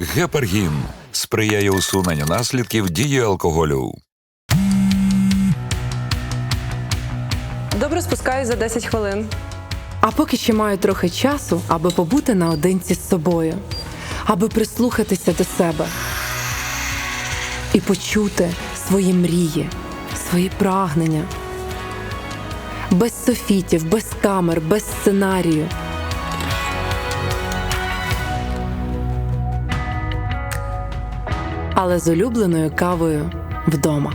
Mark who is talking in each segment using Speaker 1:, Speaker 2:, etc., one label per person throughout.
Speaker 1: Гепаргін сприяє усуненню наслідків дії алкоголю.
Speaker 2: Добре спускаюсь за 10 хвилин.
Speaker 3: А поки ще маю трохи часу, аби побути наодинці з собою, аби прислухатися до себе і почути свої мрії, свої прагнення. Без софітів, без камер, без сценарію. Але з улюбленою кавою вдома.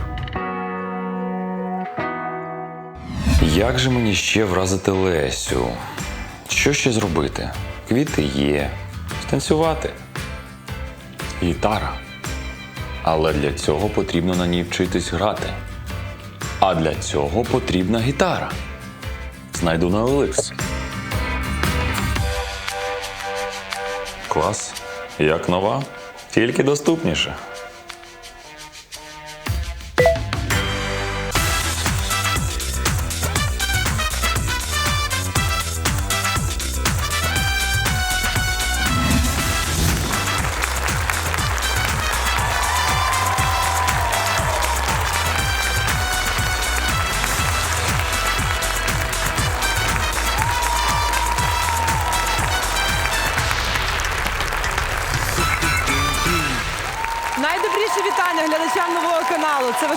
Speaker 4: Як же мені ще вразити Лесю? Що ще зробити? Квіти є, станцювати. Гітара. Але для цього потрібно на ній вчитись грати. А для цього потрібна гітара. Знайду на OLX. Клас. Як нова, тільки доступніше.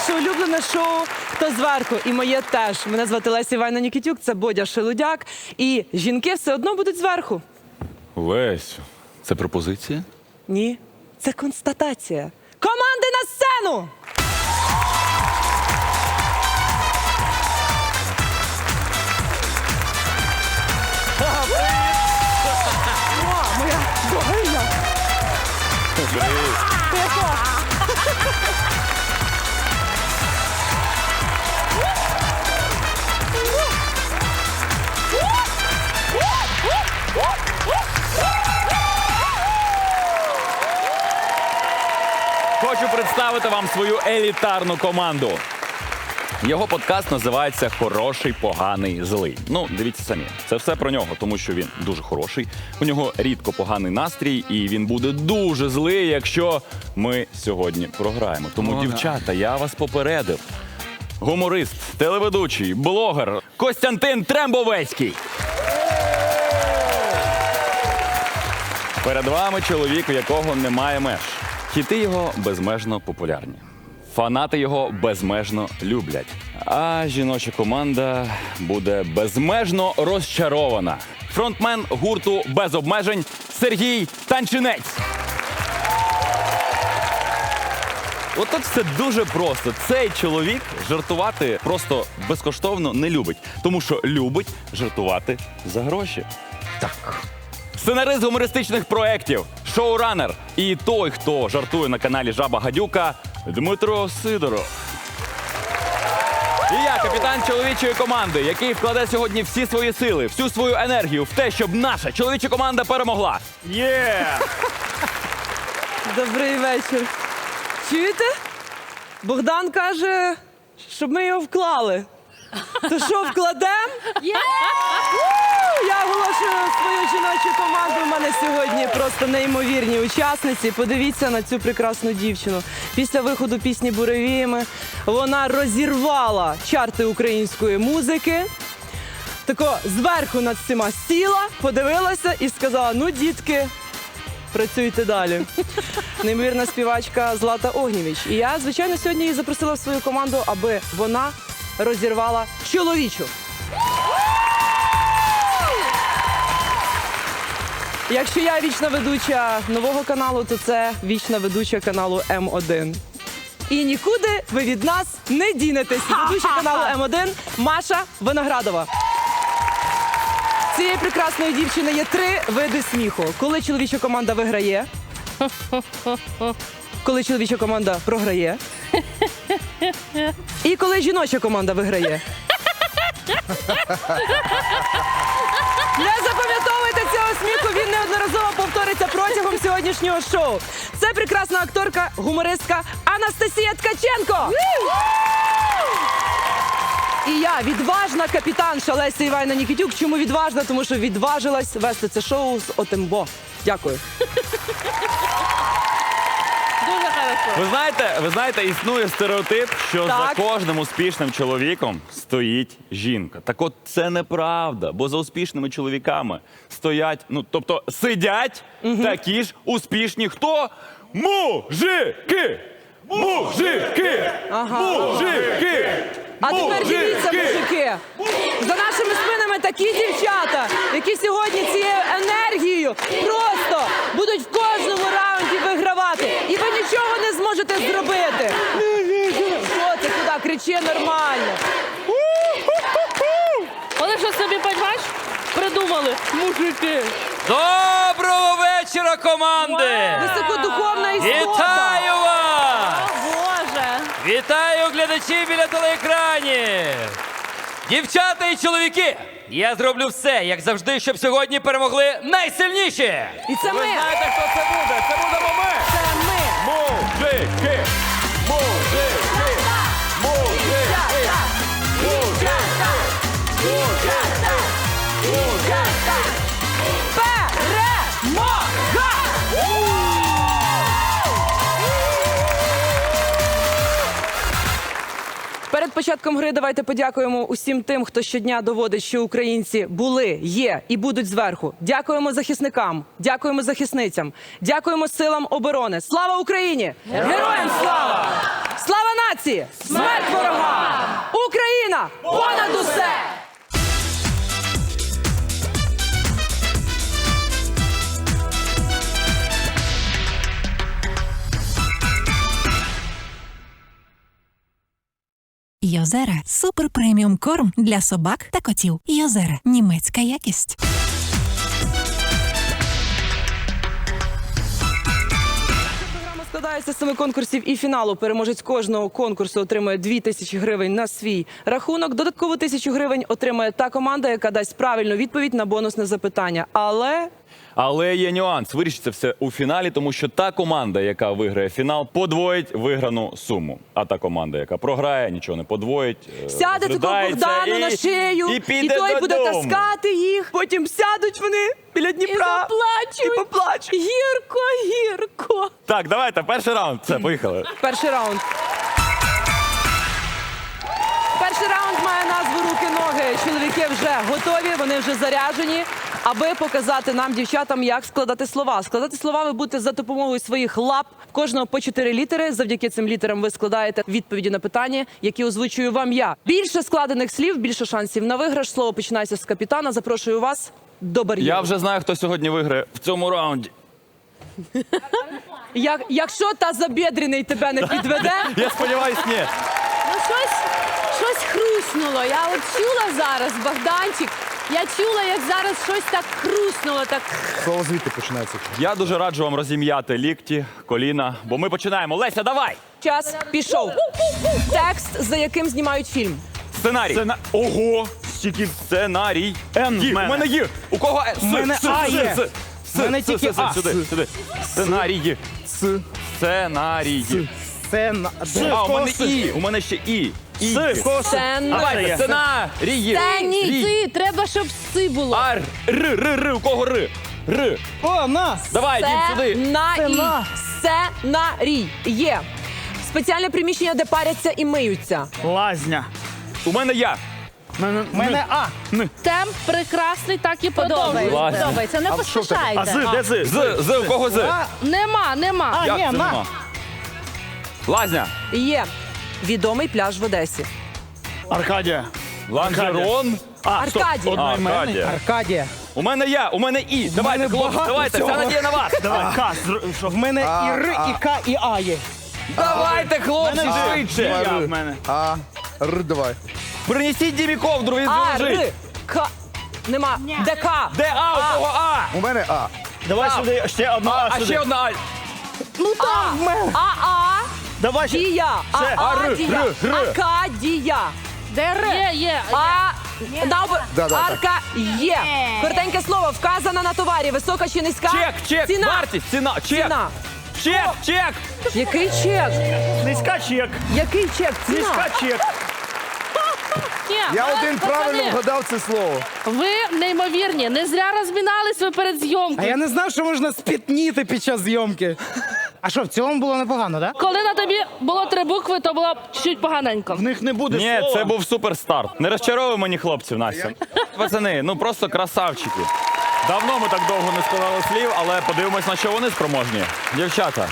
Speaker 2: Ваше улюблене шоу Хто зверху? І моє теж. Мене звати Леся Івайна Нікітюк, це Бодя Шелудяк. І жінки все одно будуть зверху.
Speaker 4: Лесю, це пропозиція?
Speaker 2: Ні, це констатація. Команди на сцену! О, моя богиня!
Speaker 5: Хочу представити вам свою елітарну команду. Його подкаст називається Хороший, поганий, злий. Ну, дивіться самі, це все про нього, тому що він дуже хороший. У нього рідко поганий настрій, і він буде дуже злий, якщо ми сьогодні програємо. Тому, дівчата, я вас попередив. Гуморист, телеведучий, блогер Костянтин Трембовецький. Перед вами чоловік, у якого немає меж. Хіти його безмежно популярні. Фанати його безмежно люблять. А жіноча команда буде безмежно розчарована. Фронтмен гурту без обмежень Сергій Танчинець. От тут все дуже просто. Цей чоловік жартувати просто безкоштовно не любить, тому що любить жартувати за гроші. Так. Сценарист гумористичних проєктів, шоуранер і той, хто жартує на каналі Жаба Гадюка Дмитро Сидоров. І я, капітан чоловічої команди, який вкладе сьогодні всі свої сили, всю свою енергію в те, щоб наша чоловіча команда перемогла. Є!
Speaker 2: Добрий вечір. Чуєте? Богдан каже, щоб ми його вклали. То що, вкладемо? Я оголошую жіночу команду. У мене сьогодні просто неймовірні учасниці. Подивіться на цю прекрасну дівчину. Після виходу пісні Буревіями вона розірвала чарти української музики. Тако зверху над всіма сіла, подивилася і сказала: ну, дітки, працюйте далі. Неймовірна співачка Злата Огнєвіч. І я, звичайно, сьогодні її запросила в свою команду, аби вона розірвала чоловічу. Якщо я вічна ведуча нового каналу, то це вічна ведуча каналу М1. І нікуди ви від нас не дінетесь. Ведуча каналу М1 Маша Виноградова. Цієї прекрасної дівчини є три види сміху. Коли чоловіча команда виграє, коли чоловіча команда програє, і коли жіноча команда виграє. Не запам'ятовуйте цього сміху, він неодноразово повториться протягом сьогоднішнього шоу. Це прекрасна акторка, гумористка Анастасія Ткаченко. І я відважна капітанша Леся Івайна Нікітюк. Чому відважна? Тому що відважилась вести це шоу з Отембо. Дякую.
Speaker 5: Ви знаєте, ви знаєте, існує стереотип, що
Speaker 2: Так.
Speaker 5: за кожним успішним чоловіком стоїть жінка. Так от це неправда, бо за успішними чоловіками стоять, ну тобто сидять такі ж успішні хто? Мужики! Мужики! Мужики!
Speaker 2: А тепер дивіться, мужики. За нашими спинами такі дівчата, які сьогодні цією енергією просто будуть в кожному раунді вигравати. І ви нічого не зможете зробити. Що це куди? Кричи нормально.
Speaker 6: Вони що собі, бач, придумали. Мужики.
Speaker 7: Доброго вечора, команди!
Speaker 2: Високодуховна істота.
Speaker 7: Вітаю вас!
Speaker 6: Боже.
Speaker 7: Вітаю глядачів біля телеекранів! Дівчата і чоловіки! Я зроблю все, як завжди, щоб сьогодні перемогли найсильніші!
Speaker 2: І це ми.
Speaker 5: Ви знаєте, хто це буде? Це будемо ми!
Speaker 2: Перед початком гри давайте подякуємо усім тим, хто щодня доводить, що українці були, є і будуть зверху. Дякуємо захисникам, дякуємо захисницям, дякуємо силам оборони. Слава Україні! Героям слава! Слава нації! Смерть ворога! Україна! Понад усе!
Speaker 8: Йозера супер преміум корм для собак та котів. Йозера німецька якість.
Speaker 2: Складається з семи конкурсів і фіналу. Переможець кожного конкурсу отримує дві тисячі гривень на свій рахунок. Додаткову тисячу гривень отримає та команда, яка дасть правильну відповідь на бонусне запитання. Але
Speaker 5: Але є нюанс. Вирішиться все у фіналі, тому що та команда, яка виграє фінал, подвоїть виграну суму. А та команда, яка програє, нічого не подвоїть. е,
Speaker 2: сяде тако
Speaker 5: розглядається
Speaker 2: Богдану
Speaker 5: і-
Speaker 2: на шию,
Speaker 5: і, піде
Speaker 2: той буде
Speaker 5: додому.
Speaker 2: таскати їх. Потім сядуть вони біля Дніпра і поплачуть.
Speaker 6: Гірко, гірко.
Speaker 5: Так, давайте, перший раунд. Все, поїхали.
Speaker 2: Перший раунд. Перший раунд має назву руки-ноги. Чоловіки вже готові, вони вже заряджені, аби показати нам, дівчатам, як складати слова. Складати слова ви будете за допомогою своїх лап. В Кожного по чотири літери. Завдяки цим літерам ви складаєте відповіді на питання, які озвучую вам я. Більше складених слів, більше шансів на виграш. Слово починається з капітана. Запрошую вас до бар'єру.
Speaker 5: Я вже знаю, хто сьогодні виграє в цьому раунді.
Speaker 2: Як, якщо та забєдрений тебе не підведе,
Speaker 5: Я сподіваюсь, ні.
Speaker 6: Ну щось, щось хруснуло. Я от чула зараз, Богданчик. Я чула, як зараз щось так хруснуло, так
Speaker 9: Слово звідти починається.
Speaker 5: Я дуже раджу вам розім'яти лікті, коліна, бо ми починаємо. Леся, давай!
Speaker 2: час пішов. Текст, за яким знімають фільм.
Speaker 5: Сценарій. Сцена... Ого! Стільки сценарій. Н
Speaker 9: в
Speaker 5: У
Speaker 9: мене.
Speaker 5: мене є. У кого Е? С?
Speaker 9: мене
Speaker 5: С,
Speaker 9: А
Speaker 5: С,
Speaker 9: є.
Speaker 5: С, С,
Speaker 9: мене
Speaker 5: С,
Speaker 9: тільки
Speaker 5: С,
Speaker 9: А.
Speaker 5: Сюди, сюди. Сценарій.
Speaker 9: С.
Speaker 5: Сценарій.
Speaker 9: Це на
Speaker 5: А, у мене І. У мене ще І. І.
Speaker 2: Сцен...
Speaker 5: Давайте, сценарій.
Speaker 6: Та ні, ти, треба, щоб си було.
Speaker 5: Ар. Р, Р, Р. У кого Р? Р.
Speaker 9: О, нас!
Speaker 5: Давай, йдіть сюди.
Speaker 2: Сценарій. Сценарій. Є. Спеціальне приміщення, де паряться і миються.
Speaker 9: Лазня.
Speaker 5: У мене я.
Speaker 9: Мене, мене А.
Speaker 6: Темп прекрасний, так і подобається. Подобається, не
Speaker 9: А
Speaker 6: поспішайте.
Speaker 9: з, де з?
Speaker 5: З, з, у кого з?
Speaker 6: Нема, нема.
Speaker 9: А,
Speaker 5: Як
Speaker 9: ні,
Speaker 5: це
Speaker 9: на.
Speaker 5: нема? Лазня.
Speaker 2: Є. Відомий пляж в Одесі.
Speaker 9: Аркадія.
Speaker 5: Ланжерон.
Speaker 9: А, стоп.
Speaker 2: Аркадія.
Speaker 5: А,
Speaker 9: Одноіменний.
Speaker 5: Аркадія.
Speaker 9: Аркадія.
Speaker 5: У мене я, у мене І. Давайте,
Speaker 9: мене
Speaker 5: хлопці,
Speaker 9: багато
Speaker 5: давайте, вся надія на вас.
Speaker 9: Давай, К. В мене і Р, і К, і А є.
Speaker 5: Давайте, хлопці, швидше.
Speaker 9: Я в мене.
Speaker 10: А, Р, давай.
Speaker 5: Принесіть Дімі ковдру, він
Speaker 2: А,
Speaker 5: лежить.
Speaker 2: Р, К. Нема. Де К?
Speaker 5: Де А, у кого А?
Speaker 10: У мене А.
Speaker 9: Давай сюди ще одну А,
Speaker 5: А
Speaker 9: сюди.
Speaker 5: ще одна А.
Speaker 9: Ну там в мене.
Speaker 2: А, А.
Speaker 9: Давай ще.
Speaker 2: Дія. А,
Speaker 9: Це.
Speaker 2: А,
Speaker 5: А, Р,
Speaker 2: Дія.
Speaker 5: Р, Р.
Speaker 2: Акадія.
Speaker 6: Де Р? Є, є.
Speaker 2: А, Наоб...
Speaker 10: Да, да,
Speaker 2: Арка є. Коротеньке слово, вказана на товарі. Висока чи низька?
Speaker 5: Чек, чек,
Speaker 2: Ціна.
Speaker 5: вартість, ціна, чек,
Speaker 2: Ціна.
Speaker 5: чек, чек.
Speaker 2: Який чек?
Speaker 9: Низька чек.
Speaker 2: Який чек? Ціна.
Speaker 9: Низька чек.
Speaker 6: Ні,
Speaker 10: Я один
Speaker 6: пацани,
Speaker 10: правильно вгадав це слово.
Speaker 6: Ви неймовірні, не зря розмінались ви перед зйомкою.
Speaker 9: А я не знав, що можна спітніти під час зйомки. А що, в цілому було непогано, так?
Speaker 11: Коли на тобі було три букви, то було чуть поганенько.
Speaker 9: В них не буде
Speaker 5: Ні,
Speaker 9: слова.
Speaker 5: це був суперстарт. Не розчаровуй мені хлопців, Настя. Пацани, ну просто красавчики. Давно ми так довго не сказали слів, але подивимось, на що вони спроможні. Дівчата.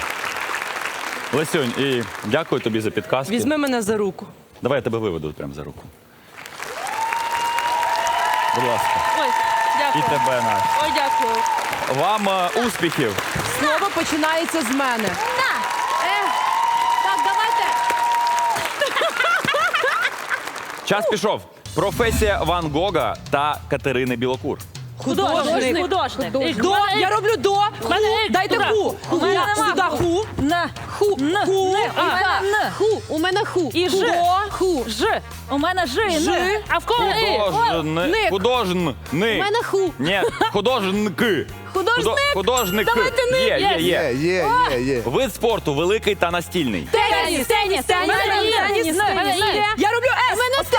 Speaker 5: Лесюнь, і дякую тобі за підказки.
Speaker 2: Візьми мене за руку.
Speaker 5: Давай я тебе виведу прямо за руку. Будь ласка.
Speaker 11: Ой,
Speaker 5: І
Speaker 11: дякую.
Speaker 5: тебе, Настя.
Speaker 11: Ой, дякую.
Speaker 5: Вам е, успіхів.
Speaker 2: Слово починається з мене.
Speaker 6: Е, так, давайте.
Speaker 5: Час пішов. Професія Ван Гога та Катерини Білокур.
Speaker 2: Художник.
Speaker 11: Художник.
Speaker 2: До, я роблю до. Ху, дайте ху. Сюди
Speaker 11: ху.
Speaker 2: Ху.
Speaker 11: На.
Speaker 2: Ху. Ху.
Speaker 11: А. Н.
Speaker 6: Ху, у мене ху.
Speaker 11: І ж. Ху. Ж. У мене ж. і
Speaker 2: Ж.
Speaker 11: Н. А в кого і?
Speaker 5: Художник.
Speaker 2: ник.
Speaker 5: Художник.
Speaker 6: У мене ху.
Speaker 5: Ні, художники.
Speaker 6: Художник?
Speaker 5: Худо- Художники.
Speaker 11: Давайте ник.
Speaker 5: Є, є,
Speaker 11: Є,
Speaker 5: є.
Speaker 10: Є, є.
Speaker 5: Вид спорту великий та настільний.
Speaker 11: Теніс. Теніс. Теніс. Теніс. Теніс.
Speaker 2: Я роблю С.
Speaker 6: У мене те,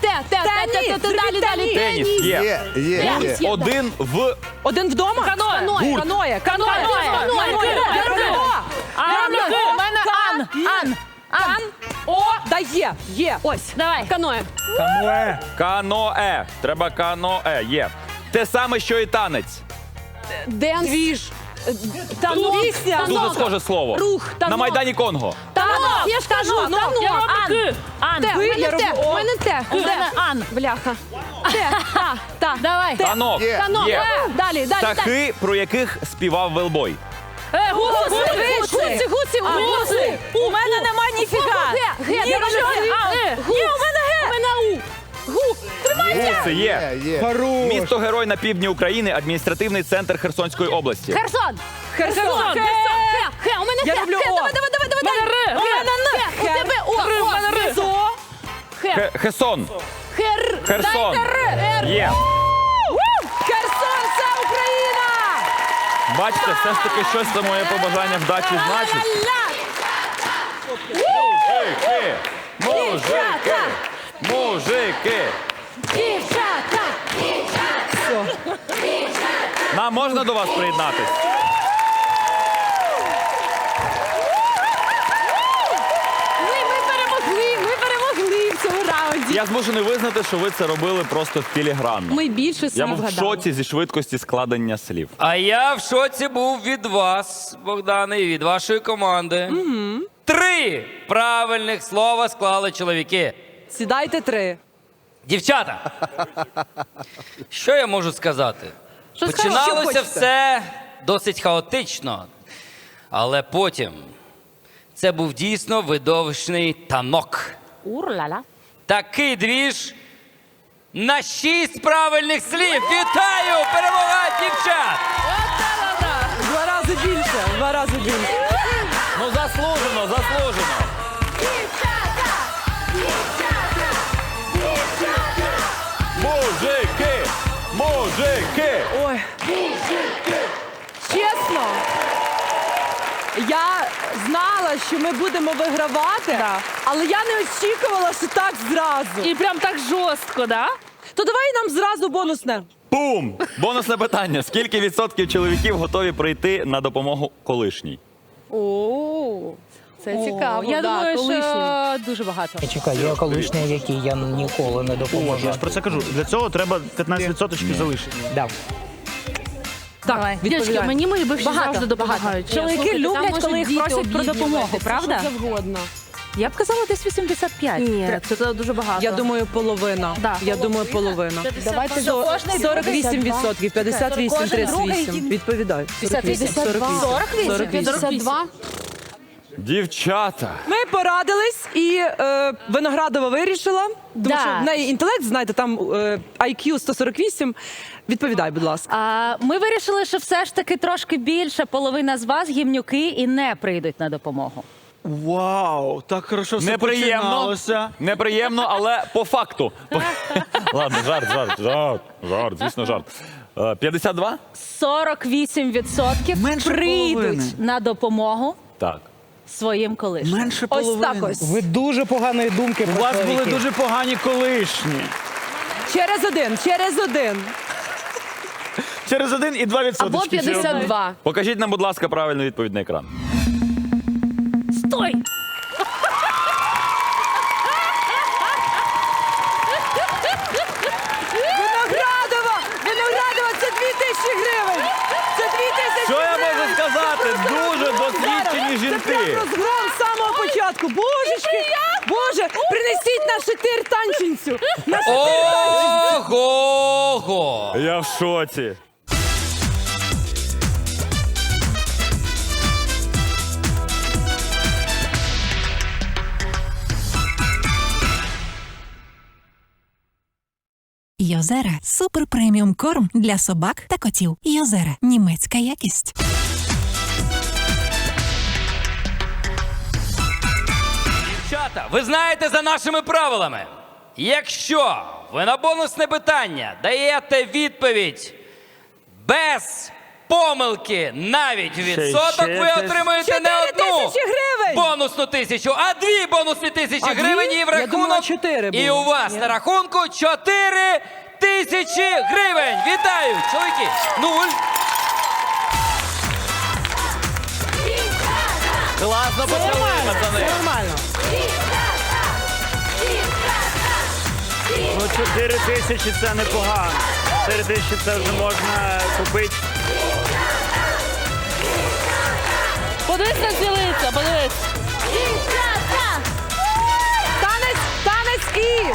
Speaker 6: те, те, те, те, те, те, далі, далі.
Speaker 5: Теніс є.
Speaker 10: Є, є, є.
Speaker 5: Один в
Speaker 2: Один вдома?
Speaker 11: Каноє.
Speaker 2: Каноє. Каноє. Каноє.
Speaker 11: Каноє.
Speaker 2: Каноє. Я роблю О. Я О.
Speaker 11: У мене Ан. Ан.
Speaker 2: Кан. О. Да є. Є. Ось.
Speaker 11: Давай.
Speaker 6: Каноє.
Speaker 5: каноe. Треба каноe. Є. Те саме, що і танець.
Speaker 6: Денс.
Speaker 2: Двіж.
Speaker 6: Танок. Танок.
Speaker 5: Дуже схоже слово.
Speaker 6: Рух.
Speaker 5: На Майдані Конго.
Speaker 6: Танок. Я ж кажу,
Speaker 11: Я
Speaker 6: танок.
Speaker 11: роблю К. Ан.
Speaker 6: Те,
Speaker 2: Ви, я роблю
Speaker 6: у мене те.
Speaker 11: У мене Ан.
Speaker 6: Бляха. Те, та, та. Давай.
Speaker 5: Танок.
Speaker 6: Танок.
Speaker 5: Є.
Speaker 6: Е, Далі, далі, далі.
Speaker 5: Птахи, про яких співав Велбой.
Speaker 11: Е, гуси.
Speaker 6: Гуси, гуси, гуси,
Speaker 11: У мене нема ніфіга.
Speaker 6: Ге, ге,
Speaker 11: Ні?
Speaker 6: Ге.
Speaker 11: У мене Г.
Speaker 6: У мене У. Гу.
Speaker 5: Гуси є.
Speaker 9: Хорош.
Speaker 5: Місто Герой на півдні України, адміністративний центр Херсонської області.
Speaker 6: Херсон.
Speaker 2: Херсон.
Speaker 6: Хе, хе, у мене хе,
Speaker 2: О.
Speaker 6: давай, давай, давай, давай.
Speaker 11: У мене. Р. У мене Н.
Speaker 6: У тебе О,
Speaker 11: у мене Р.
Speaker 6: Хе.
Speaker 5: Хе- Хесон.
Speaker 6: Хер.
Speaker 5: Херсон.
Speaker 6: Дайте Р. Р.
Speaker 5: Є.
Speaker 2: Херсон, це Україна!
Speaker 5: Бачите, все ж таки щось це моє побажання вдачі значить. Мужики! Мужики! Мужики!
Speaker 6: Дівчата.
Speaker 5: Нам можна до вас приєднатись?
Speaker 6: Ми, ми перемогли, ми перемогли в цьому раунді.
Speaker 5: Я змушений визнати, що ви це робили просто філігранно.
Speaker 6: Ми більше
Speaker 5: Я був в
Speaker 6: вгадали.
Speaker 5: шоці зі швидкості складення слів.
Speaker 7: А я в шоці був від вас, Богдане, і від вашої команди. Три правильних слова склали чоловіки.
Speaker 2: Сідайте три.
Speaker 7: Дівчата, що я можу сказати?
Speaker 2: Що
Speaker 7: Починалося
Speaker 2: хочете?
Speaker 7: все досить хаотично, але потім це був дійсно видовищний танок.
Speaker 11: Ур-ля-ля.
Speaker 7: Такий двіж на шість правильних слів. Вітаю! Перемога дівчат!
Speaker 2: Два рази більше. Два рази більше.
Speaker 5: Ну заслужено, заслужено. Мужики! Мужики!
Speaker 2: Ой. Чесно. Я знала, що ми будемо вигравати, але я не очікувала, що так зразу.
Speaker 11: І прям так жорстко, да?
Speaker 2: То давай нам зразу бонусне.
Speaker 5: Бум! Бонусне питання: скільки відсотків чоловіків готові прийти на допомогу колишній?
Speaker 6: О, це цікаво.
Speaker 11: Я
Speaker 6: да,
Speaker 11: думаю,
Speaker 6: колишнім.
Speaker 11: що дуже багато.
Speaker 9: Чекай, є колишній, який я ніколи не допоможу. Я ж про це кажу. Для цього треба 15% залишити. Да.
Speaker 2: Так,
Speaker 11: Дівчатки, мені мої бивші
Speaker 6: Багато,
Speaker 11: завжди допомагають.
Speaker 6: Чоловіки
Speaker 11: Слухайте,
Speaker 6: люблять,
Speaker 11: можуть
Speaker 6: коли їх
Speaker 11: діти
Speaker 6: просять про
Speaker 11: обіднювати,
Speaker 6: допомогу,
Speaker 11: все,
Speaker 6: правда?
Speaker 11: що
Speaker 2: завгодно.
Speaker 11: Я б казала десь 85.
Speaker 6: Ні.
Speaker 11: Це, це дуже багато.
Speaker 2: Я думаю, половина.
Speaker 11: Да.
Speaker 2: Я думаю, половина.
Speaker 6: Давайте
Speaker 2: Сто- 48 відсотків, 58, 38. Відповідаю.
Speaker 11: 58.
Speaker 2: 48.
Speaker 11: 48.
Speaker 6: 52.
Speaker 5: Дівчата!
Speaker 2: Ми порадились, і е, Виноградова вирішила, тому
Speaker 11: Да.
Speaker 2: що в неї інтелект, знаєте, там е, IQ 148. Відповідай, будь ласка.
Speaker 11: А, ми вирішили, що все ж таки трошки більше половина з вас гімнюки і не прийдуть на допомогу.
Speaker 9: Вау, так хорошо все
Speaker 5: Неприємно.
Speaker 9: починалося.
Speaker 5: Неприємно, але по факту. Ладно, жарт, жарт, жарт, жарт, звісно, жарт. Е, 52?
Speaker 11: 48%
Speaker 9: Менше
Speaker 11: прийдуть
Speaker 9: половини.
Speaker 11: на допомогу
Speaker 5: Так.
Speaker 11: Своїм колишнім.
Speaker 9: Менше
Speaker 2: Ось
Speaker 9: половини.
Speaker 2: так ось.
Speaker 9: Ви дуже поганої думки. У вас були дуже погані колишні.
Speaker 2: Через один, через один.
Speaker 9: Через один і два відсотки.
Speaker 6: Або 52.
Speaker 5: Покажіть нам, будь ласка, правильну відповідь на екран.
Speaker 11: Стой!
Speaker 2: Виноградова! Виноградова, це дві тисячі гривень! Це дві тисячі
Speaker 5: Що я
Speaker 2: гривень!
Speaker 5: можу сказати? Дуже досвідчені
Speaker 2: Це
Speaker 5: жінки.
Speaker 2: Прям розгром з самого початку. Божечки! Боже, принесіть на шатир танчинцю! На танчинцю!
Speaker 7: Ого-го!
Speaker 5: Я в шоці.
Speaker 8: Йозера супер преміум корм для собак та котів. Йозера німецька якість.
Speaker 7: Дівчата, ви знаєте за нашими правилами. Якщо ви на бонусне питання даєте відповідь без помилки навіть відсоток, ви отримуєте не одну
Speaker 2: тисячі гривень!
Speaker 7: бонусну тисячу, а дві бонусні тисячі
Speaker 2: А дві?
Speaker 7: гривень і в
Speaker 2: Я
Speaker 7: рахунок.
Speaker 2: думала, чотири
Speaker 7: і
Speaker 2: було.
Speaker 7: у вас
Speaker 2: Ні.
Speaker 7: на рахунку чотири тисячі гривень. Вітаю, чоловіки! Нуль. Класно почали,
Speaker 2: Нормально,
Speaker 7: пацани.
Speaker 2: це нормально.
Speaker 9: 4 тисячі це непогано. 4 тисячі це вже можна купити.
Speaker 11: Подивись на ці подивись.
Speaker 2: Танець, танець і